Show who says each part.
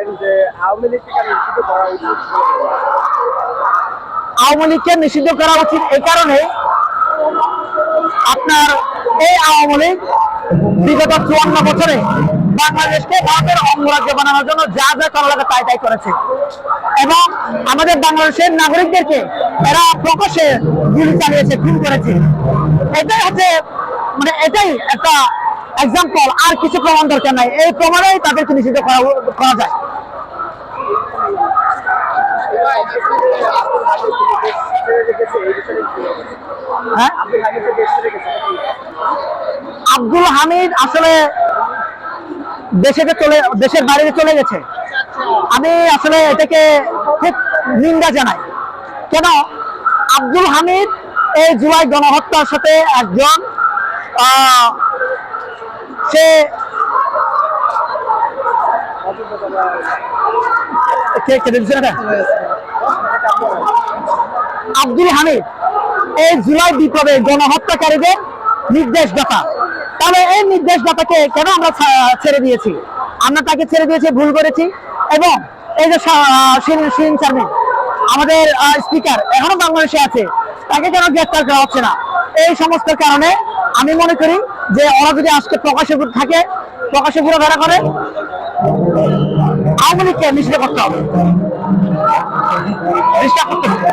Speaker 1: আওয়ামী লীগকে নিষিদ্ধ করা উচিত
Speaker 2: আওয়ামী লীগকে নিষিদ্ধ করা উচিত এই কারণে আপনার এই আওয়ামী লীগ বিগত চুয়ান্ন বছরে বাংলাদেশকে ভারতের অঙ্গরাজ্য বানানোর জন্য যা যা করা লাগে তাই তাই করেছে। এবং আমাদের বাংলাদেশের নাগরিকদেরকে এরা প্রকাশ্যে গুলি চালিয়েছে, খুন করেছে। এটাই হচ্ছে মানে এটাই একটা এক্সাম্পল আর কিছু প্রমাণ দরকার নাই। এই প্রমাণেই তাদেরকে নিষিদ্ধ করা যায়? হ্যাঁ?
Speaker 1: আব্দুল হামিদ দেশ
Speaker 2: আসলে দেশেতে চলে, দেশের বাইরে চলে গেছে। আমি আসলে এটাকে খুব নিন্দা জানাই। কেন? আব্দুল হামিদ এই জুলাই গণহত্যার সাথে একজন না আব্দুল হামিদ। এই জুলাই বিপ্লবে গণহত্যাকারীদের নির্দেশদাতা। তাহলে এই নির্দেশদাতাকে কেন আমরা ছেড়ে দিয়েছি? আমরা তাকে ছেড়ে দিয়েছি, ভুল করেছি। এবং এই যে শিন চেয়ারম্যান আমাদের স্পিকার এখনও বাংলাদেশে আছে। তাকে কেন গ্রেফতার করা হচ্ছে না? এই সমস্ত কারণে আমি মনে করি যে ওরা যদি আজকে প্রকাশে থাকে, প্রকাশের প্রকাশে ভেড়া করে, আওয়ামী লীগকে নিষিদ্ধ করতে হবে। চেষ্টা করতে হবে।